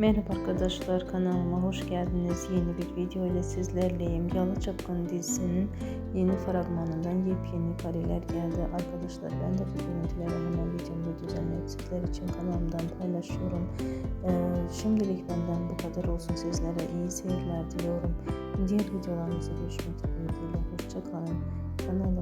Merhaba arkadaşlar kanalıma hoş geldiniz. Yeni bir video ile sizlerleyim. Yalı Çapkın dizisinin yeni fragmanından yepyeni kareler geldi. Arkadaşlar ben de bu görüntüleri hemen videomda düzenleyip sizler için kanalımdan paylaşıyorum. Ee, şimdilik benden bu kadar olsun. Sizlere iyi seyirler diliyorum. Diğer videolarımızda görüşmek ümidiyle. Hoşçakalın. Kanalımı